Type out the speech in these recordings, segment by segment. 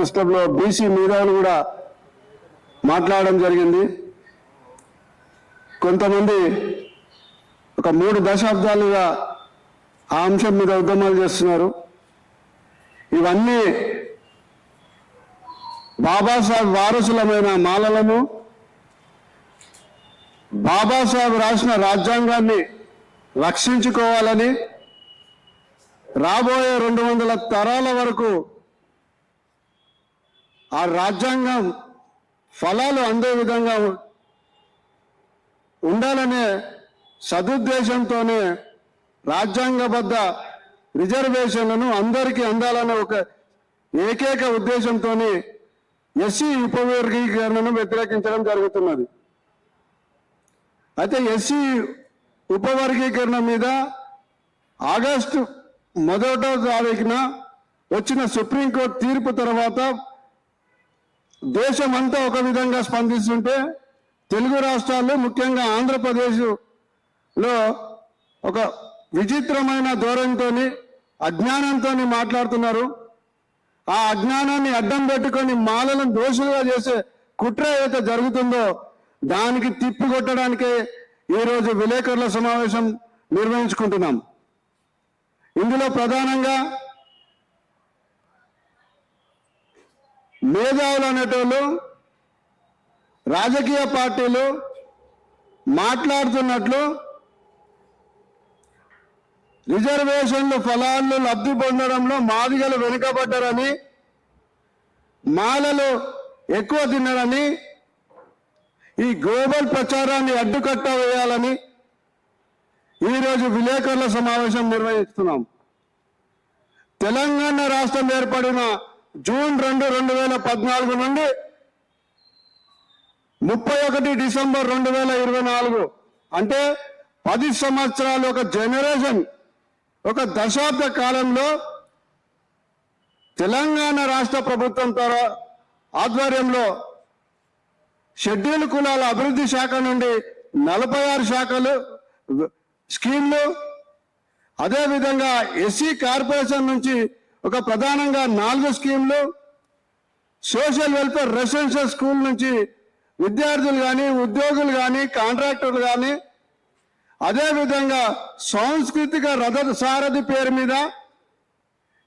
Press క్లబ్లో BC మీదాలు కూడా మాట్లాడడం జరిగింది. కొంతమంది ఒక మూడు దశాబ్దాలుగా ఆ అంశం మీద ఉద్యమాలు చేస్తున్నారు. ఇవన్నీ బాబాసాహెబ్ వారసులమైన మాలలను బాబాసాహెబ్ రాసిన రాజ్యాంగాన్ని రక్షించుకోవాలని రాబోయే రెండు వందల తరాల వరకు ఆ రాజ్యాంగం ఫలాలు అందే విధంగా ఉండాలనే సదుద్దేశంతోనే రాజ్యాంగబద్ధ రిజర్వేషన్లను అందరికీ అందాలనే ఒక ఏకైక ఉద్దేశంతో ఎస్సీ ఉపవర్గీకరణను వ్యతిరేకించడం జరుగుతున్నది. అయితే ఎస్సీ ఉపవర్గీకరణ మీద ఆగస్టు మొదటో తారీఖున వచ్చిన సుప్రీంకోర్టు తీర్పు తర్వాత దేశం అంతా ఒక విధంగా స్పందిస్తుంటే తెలుగు రాష్ట్రాలు ముఖ్యంగా ఆంధ్రప్రదేశ్లో ఒక విచిత్రమైన ధోరణితో అజ్ఞానంతో మాట్లాడుతున్నారు. ఆ అజ్ఞానాన్ని అడ్డం పెట్టుకొని మాలలను దోషులుగా చేసే కుట్ర ఏదైతే జరుగుతుందో దానికి తిప్పి కొట్టడానికే ఈరోజు విలేకరుల సమావేశం నిర్వహించుకుంటున్నాం. ఇందులో ప్రధానంగా మేధావులు అనేటోళ్ళు రాజకీయ పార్టీలు మాట్లాడుతున్నట్లు రిజర్వేషన్లు ఫలాలు లబ్ధి పొందడంలో మాదిగలు వెనుకబడ్డారని మాలలు ఎక్కువ తిన్నారని ఈ గ్లోబల్ ప్రచారాన్ని అడ్డుకట్ట వేయాలని ఈరోజు విలేకరుల సమావేశం నిర్వహిస్తున్నాం. తెలంగాణ రాష్ట్రం ఏర్పడిన జూన్ రెండు రెండు వేల పద్నాలుగు నుండి ముప్పై ఒకటి డిసెంబర్ రెండు వేల ఇరవై నాలుగు. అంటే పది సంవత్సరాలు ఒక జనరేషన్ ఒక దశాబ్ద కాలంలో తెలంగాణ రాష్ట్ర ప్రభుత్వం ద్వారా ఆధ్వర్యంలో షెడ్యూల్ కులాల అభివృద్ధి శాఖ నుండి నలభై ఆరు శాఖలు స్కీమ్లు అదేవిధంగా ఎస్సీ కార్పొరేషన్ నుంచి ఒక ప్రధానంగా నాలుగు స్కీమ్లు. సోషల్ వెల్ఫేర్ రెసిడెన్షియల్ స్కూల్ నుంచి విద్యార్థులు కానీ ఉద్యోగులు కానీ కాంట్రాక్టర్లు కానీ అదేవిధంగా సాంస్కృతిక రథ సారథి పేరు మీద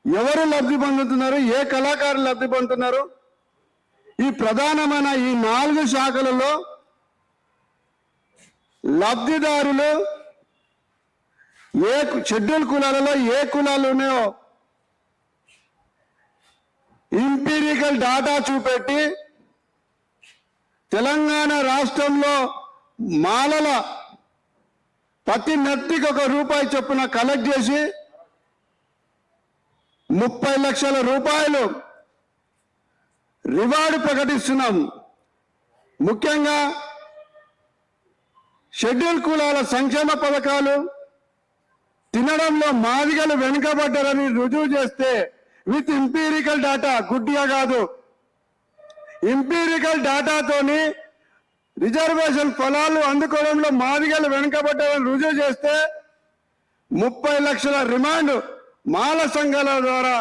ఎవరు లబ్ధి పొందుతున్నారు ఏ కళాకారులు లబ్ధి పొందుతున్నారు? ఈ ప్రధానమైన ఈ నాలుగు శాఖలలో లబ్ధిదారులు ఏ షెడ్యూల్ కులాలలో ఏ కులాలు ఉన్నాయో ఇంపీరికల్ డాటా చూపెట్టి తెలంగాణ రాష్ట్రంలో మాలల ప్రతి నెత్తికి ఒక రూపాయి చొప్పున కలెక్ట్ చేసి ముప్పై లక్షల రూపాయలు రివార్డు ప్రకటిస్తున్నాం. ముఖ్యంగా షెడ్యూల్ కులాల సంక్షేమ పథకాలు తినడంలో మాదిగలు వెనుకబడ్డారని రుజువు చేస్తే విత్ ఇంపీరికల్ డాటా గుడ్డిగా కాదు. ఇంపీరికల్ డాటాతోని రిజర్వేషన్ ఫలాలు అందుకోవడంలో మాదిగలు వెనుకబడ్డారని రుజువు చేస్తే ముప్పై లక్షల రిమాండ్ మాల సంఘాల ద్వారా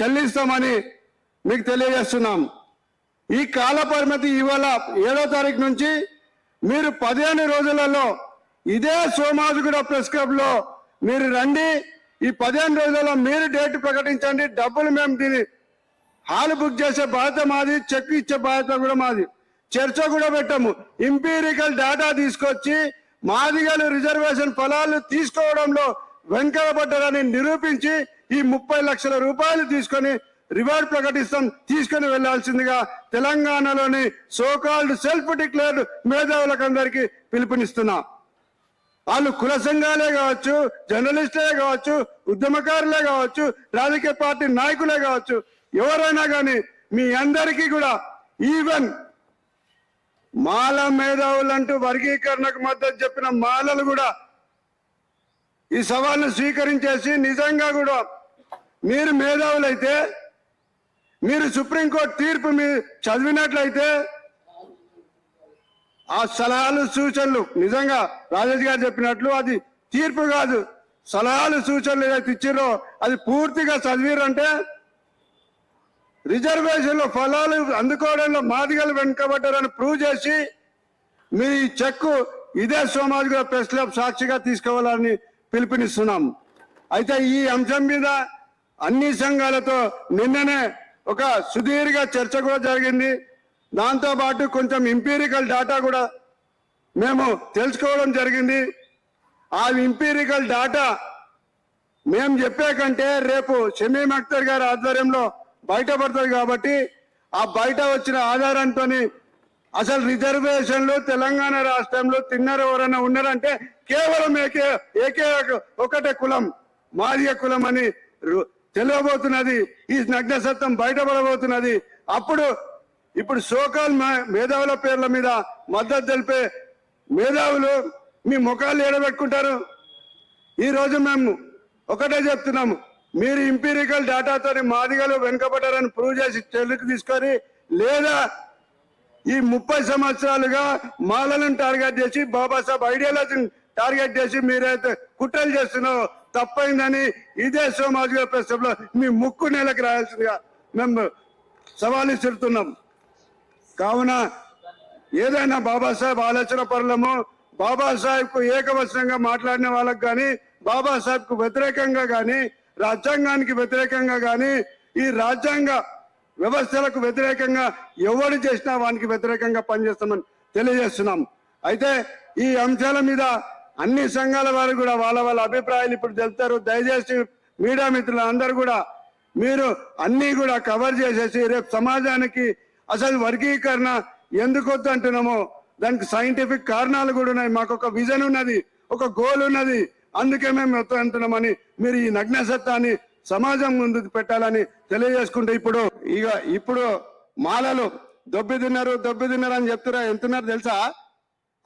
చెల్లిస్తామని మీకు తెలియజేస్తున్నాం. ఈ కాల పరిమితి ఇవాళ ఏడో తారీఖు నుంచి మీరు పదిహేను రోజులలో ఇదే సోమాజిగూడ ప్రెస్ క్లబ్లో మీరు రండి. ఈ పదిహేను రోజుల్లో మీరు డేట్ ప్రకటించండి. డబ్బులు మేము దీని హాల్ బుక్ చేసే బాధ్యత మాది చెక్ ఇచ్చే బాధ్యత కూడా మాది. చర్చ కూడా పెట్టాము. ఇంపీరికల్ డేటా తీసుకొచ్చి మాదిగలు రిజర్వేషన్ ఫలాలు తీసుకోవడంలో వెంకటపడ్డారని నిరూపించి ఈ ముప్పై లక్షల రూపాయలు తీసుకొని రివార్డ్ ప్రకటిస్తాం. తీసుకొని వెళ్ళాల్సిందిగా తెలంగాణలోని సోకాల్డ్ సెల్ఫ్ డిక్లేర్డ్ మేధావులకు అందరికీ పిలుపునిస్తున్నా. వాళ్ళు కుల సంఘాలే కావచ్చు జర్నలిస్టులే కావచ్చు ఉద్యమకారులే కావచ్చు రాజకీయ పార్టీ నాయకులే కావచ్చు ఎవరైనా కానీ మీ అందరికీ కూడా ఈవెన్ మాల మేధావులంటూ వర్గీకరణకు మద్దతు చెప్పిన మాలలు కూడా ఈ సవాల్ను స్వీకరించేసి నిజంగా కూడా మీరు మేధావులైతే మీరు సుప్రీంకోర్టు తీర్పు మీ చదివినట్లయితే ఆ సలహాలు సూచనలు నిజంగా రాజేష్ గారు చెప్పినట్లు అది తీర్పు కాదు. సలహాలు సూచనలు ఏదైతే ఇచ్చిరో అది పూర్తిగా చదివిరంటే రిజర్వేషన్లో ఫలాలు అందుకోవడంలో మాదిగలు వెనుకబడ్డారని ప్రూవ్ చేసి మీ చెక్కు ఇదే సోమాజ్ గారు ప్రెస్ క్లబ్ సాక్షిగా తీసుకోవాలని పిలుపునిస్తున్నాం. అయితే ఈ అంశం మీద అన్ని సంఘాలతో నిన్ననే ఒక సుదీర్ఘ చర్చ కూడా జరిగింది. దాంతోపాటు కొంచెం ఇంపీరికల్ డాటా కూడా మేము తెలుసుకోవడం జరిగింది. ఆ ఇంపీరికల్ డాటా మేము చెప్పే కంటే రేపు షమీం అఖ్తర్ గారి ఆధ్వర్యంలో బయటపడుతుంది కాబట్టి ఆ బయట వచ్చిన ఆధారంతో అసలు రిజర్వేషన్లు తెలంగాణ రాష్ట్రంలో తిన్నారు ఎవరైనా ఉన్నారంటే కేవలం ఏకే ఏకే ఒకటే కులం మాదిగ కులం అని తెలియబోతున్నది ఈ నగ్న బయటపడబోతున్నది. అప్పుడు ఇప్పుడు సోకాల్ మేధావుల పేర్ల మీద మద్దతు తెలిపే మేధావులు మీ ముఖాలు ఏడబెట్టుకుంటారు? ఈరోజు మేము ఒకటే చెప్తున్నాము. మీరు ఇంపీరికల్ డాటాతో మాదిగలు వెనుకబడ్డారని ప్రూవ్ చేసి చెల్లికి తీసుకొని లేదా ఈ ముప్పై సంవత్సరాలుగా మాలలను టార్గెట్ చేసి బాబాసాహెబ్ ఐడియాలజీని టార్గెట్ చేసి మీరైతే కుట్రలు చేస్తున్నారో తప్పైందని ఇదే సోమాజిక ప్రశ్నలో మీ ముక్కు నెలకు రాయాల్సిందిగా మేము సవాలు ఇస్తున్నాం కావున ఏదైనా బాబాసాహెబ్ ఆలోచన పరులము బాబాసాహెబ్కు ఏకవచనంగా మాట్లాడిన వాళ్ళకు కానీ బాబాసాహెబ్కు వ్యతిరేకంగా కానీ రాజ్యాంగానికి వ్యతిరేకంగా కానీ ఈ రాజ్యాంగ వ్యవస్థలకు వ్యతిరేకంగా ఎవరు చేసినా వానికి వ్యతిరేకంగా పనిచేస్తామని తెలియజేస్తున్నాం. అయితే ఈ అంశాల మీద అన్ని సంఘాల వారు కూడా వాళ్ళ వాళ్ళ అభిప్రాయాలు ఇప్పుడు తెలుపుతారు. దయచేసి మీడియా మిత్రులు అందరూ కూడా మీరు అన్ని కూడా కవర్ చేసేసి రేపు సమాజానికి అసలు వర్గీకరణ ఎందుకు వద్దు అంటున్నామో? దానికి సైంటిఫిక్ కారణాలు కూడా ఉన్నాయి. మాకు ఒక విజన్ ఉన్నది ఒక గోల్ ఉన్నది. అందుకే మేము వద్దు అంటున్నామని మీరు ఈ నగ్న సత్తాన్ని సమాజం ముందుకు పెట్టాలని తెలియజేసుకుంటే ఇప్పుడు ఇక ఇప్పుడు మాలలు దొబ్బి తిన్నారు దొబ్బి తిన్నారు అని చెప్తున్నా ఎంతున్నారు తెలుసా?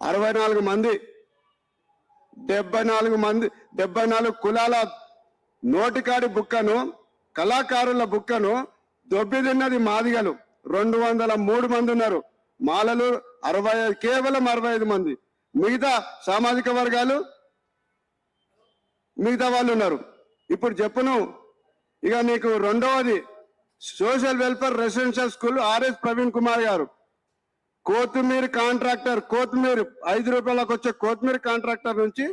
అరవై నాలుగు మంది డెబ్బై నాలుగు మంది డెబ్బై నాలుగు కులాల నోటికాడి బుక్కను కళాకారుల బుక్కను దొబ్బి తిన్నది మాదిగలు. రెండు వందల మూడు మంది ఉన్నారు. మాలలు అరవై కేవలం అరవై ఐదు మంది. మిగతా సామాజిక వర్గాలు మిగతా వాళ్ళు ఉన్నారు. ఇప్పుడు చెప్పును ఇక నీకు రెండవది social welfare residential school RS Praveen Kumar garu. కొత్తిమీర కాంట్రాక్టర్ కొత్తిమీర ఐదు రూపాయలకు వచ్చే కొత్తిమీర కాంట్రాక్టర్ నుంచి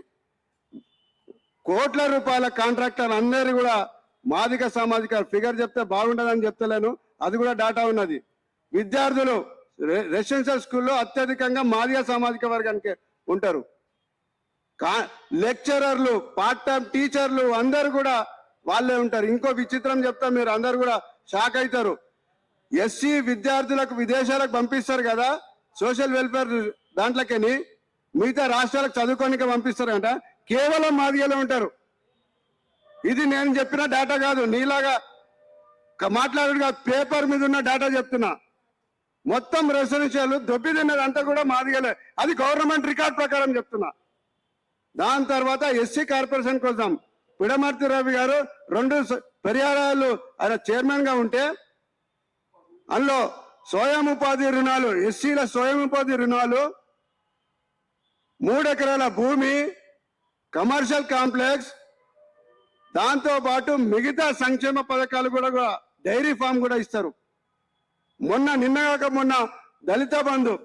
కోట్ల రూపాయల కాంట్రాక్టర్ అందరి కూడా మాదిక సామాజిక ఫిగర్ చెప్తే బాగుండదని చెప్తలేను. అది కూడా డాటా ఉన్నది. విద్యార్థులు రెసిడెన్షియల్ స్కూల్లో అత్యధికంగా మాదిగ సామాజిక వర్గానికి ఉంటారు. కా లెక్చరర్లు పార్ట్ టైం టీచర్లు అందరు కూడా వాళ్ళే ఉంటారు. ఇంకో విచిత్రం చెప్తా మీరు అందరు కూడా షాక్ అవుతారు ఎస్సీ విద్యార్థులకు విదేశాలకు పంపిస్తారు కదా సోషల్ వెల్ఫేర్ దాంట్లోకని మిగతా రాష్ట్రాలకు చదువుకోనికి పంపిస్తారు కేవలం మాదిగలో ఉంటారు. ఇది నేను చెప్పిన డేటా కాదు నీలాగా మాట్లాడాడు కాదు పేపర్ మీద ఉన్న డేటా చెప్తున్నా. మొత్తం రెసిడెన్షియల్ దొబ్బిది మీద అంతా కూడా మాదిగలే అది గవర్నమెంట్ రికార్డ్ ప్రకారం చెప్తున్నా. దాని తర్వాత ఎస్సీ కార్పొరేషన్ కోసం పిడమర్తి రవి గారు రెండు పరిహారాలు పర్యాయాలు ఆయన చైర్మన్గా ఉంటే అందులో స్వయం ఉపాధి రుణాలు ఎస్సీల స్వయం ఉపాధి రుణాలు మూడు ఎకరాల భూమి కమర్షియల్ కాంప్లెక్స్ దాంతో పాటు మిగతా సంక్షేమ పథకాలు కూడా డైరీ ఫామ్ కూడా ఇస్తారు. మొన్న నిన్నగాక మొన్న దళిత బంధు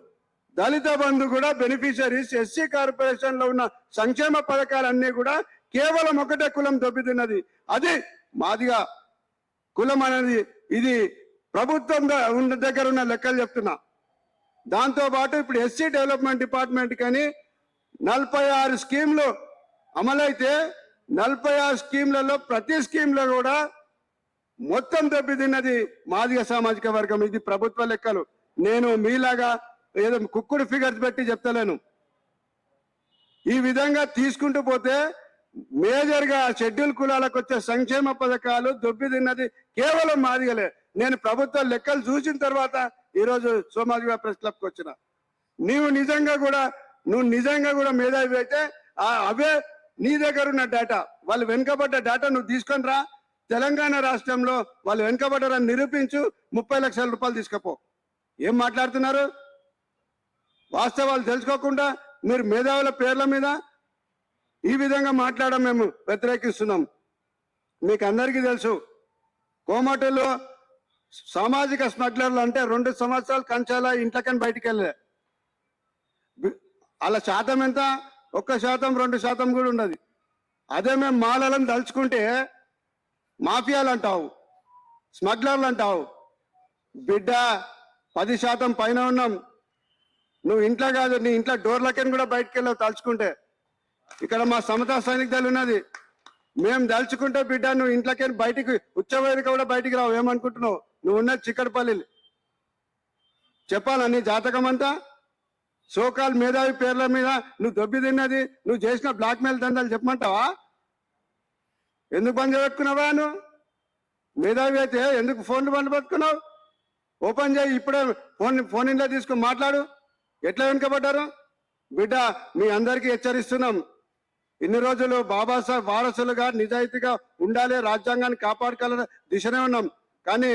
దళిత బంధు కూడా బెనిఫిషరీస్ ఎస్సీ కార్పొరేషన్లో ఉన్న సంక్షేమ పథకాలన్నీ కూడా కేవలం ఒకటే కులం దెబ్బతిన్నది. అది మాదిగా కులం అనేది ఇది ప్రభుత్వం ద- ఉన్న దగ్గర ఉన్న లెక్కలు చెప్తున్నా. దాంతో పాటు ఇప్పుడు ఎస్సీ డెవలప్మెంట్ డిపార్ట్మెంట్ కానీ నలభై ఆరు స్కీమ్లు అమలైతే నలభై ఆరు స్కీమ్లలో ప్రతి స్కీమ్లో కూడా మొత్తం దెబ్బతిన్నది మాదిగ సామాజిక వర్గం. ఇది ప్రభుత్వ లెక్కలు. నేను మీలాగా ఏదో కుక్కుడు ఫిగర్స్ పెట్టి చెప్తలేను. ఈ విధంగా తీసుకుంటూ పోతే మేజర్గా షెడ్యూల్ కులాలకు వచ్చే సంక్షేమ పథకాలు దొబ్బితిన్నది కేవలం మాదిగలే. నేను ప్రభుత్వ లెక్కలు చూసిన తర్వాత ఈరోజు రోజు సోమాజిగా ప్రెస్ క్లబ్కి వచ్చిన. నీవు నిజంగా కూడా నువ్వు నిజంగా కూడా మేధావి అయితే అవే నీ దగ్గర ఉన్న డేటా వాళ్ళు వెనుకబడ్డ డేటా నువ్వు తీసుకొని రా. తెలంగాణ రాష్ట్రంలో వాళ్ళు వెనుకబడ్డారని నిరూపించు ముప్పై లక్షల రూపాయలు తీసుకపో. ఏం మాట్లాడుతున్నారు? వాస్తవాలు తెలుసుకోకుండా మీరు మేధావుల పేర్ల మీద ఈ విధంగా మాట్లాడడం మేము వ్యతిరేకిస్తున్నాం. మీకు అందరికీ తెలుసు కోమటలో సామాజిక స్మగ్లర్లు అంటే రెండు సంవత్సరాలు కంచాల ఇంట్లోకని బయటికి వెళ్ళే వాళ్ళ అలా శాతం ఎంత? ఒక్క శాతం రెండు శాతం కూడా ఉన్నది. అదే మేము మాలలను దలుచుకుంటే మాఫియాలు అంటావు స్మగ్లర్లు అంటావు బిడ్డ పది శాతం పైన ఉన్నాం. నువ్వు ఇంట్లో కాదు నీ ఇంట్లో డోర్లకని కూడా బయటకు వెళ్ళావు తలుచుకుంటే. ఇక్కడ మా సమతా సైనిక దళ ఉన్నది. మేము దలుచుకుంటే బిడ్డ నువ్వు ఇంట్లోకైనా బయటికి ఉచ్చవేదిక కూడా బయటికి రావు. ఏమనుకుంటున్నావు? నువ్వు ఉన్నది చిక్కడపల్లి చెప్పాలా నీ జాతకం అంతా? సోకాల్ మేధావి పేర్ల మీద నువ్వు దొబ్బి తిన్నది నువ్వు చేసిన బ్లాక్మెయిల్ దందాలు చెప్పమంటావా? ఎందుకు బంద్ పెట్టుకున్నావా నువ్వు? మేధావి అయితే ఎందుకు ఫోన్లు బంద్ పెట్టుకున్నావు? ఓపెన్ చేయి ఇప్పుడే ఫోన్ ఫోన్ ఇంట్లో తీసుకుని మాట్లాడు. ఎట్లా వెనుకబడ్డారు? బిడ్డ మీ అందరికీ హెచ్చరిస్తున్నాం. ఇన్ని రోజులు బాబాసాహెబ్ వారసులుగా నిజాయితీగా ఉండాలి రాజ్యాంగాన్ని కాపాడుకోవాలనే దిశనే ఉన్నాం. కానీ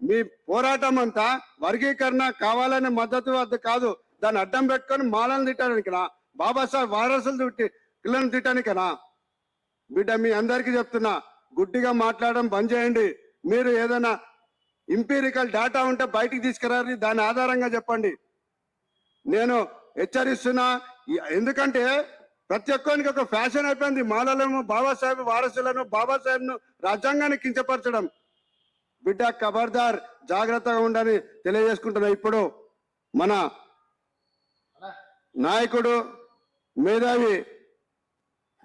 మీ పోరాటం అంతా వర్గీకరణ కావాలనే మద్దతు అది కాదు. దాన్ని అడ్డం పెట్టుకొని మాలను తిట్టడానికినా బాబాసాహెబ్ వారసులు తిట్టి పిల్లలను తిట్టడానికినా? బిడ్డ మీ అందరికీ చెప్తున్నా గుడ్డిగా మాట్లాడడం బంద్ చేయండి. మీరు ఏదైనా ఇంపీరికల్ డేటా ఉంటే బయటికి తీసుకురారి దాని ఆధారంగా చెప్పండి. నేను హెచ్చరిస్తున్నా ఎందుకంటే ప్రతి ఒక్కరికి ఒక ఫ్యాషన్ అయిపోయింది. మాలలను బాబాసాహెబ్ వారసులను బాబాసాహెబ్ను రాజ్యాంగాన్ని కించపరచడం. బిడ్డ ఖబర్దార్ జాగ్రత్తగా ఉండని తెలియజేసుకుంటున్నా ఇప్పుడు. మన నాయకుడు మేధావి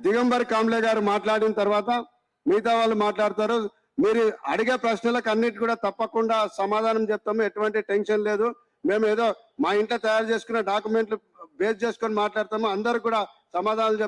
దిగంబర్ కాంబ్లే గారు మాట్లాడిన తర్వాత మిగతా వాళ్ళు మాట్లాడతారు. మీరు అడిగే ప్రశ్నలకు అన్నిటి కూడా తప్పకుండా సమాధానం చెప్తాము. ఎటువంటి టెన్షన్ లేదు. మేము ఏదో మా ఇంట్లో తయారు చేసుకున్న డాక్యుమెంట్లు బేస్ చేసుకొని మాట్లాడతాము. అందరు కూడా సమాధానాలు చెప్తారు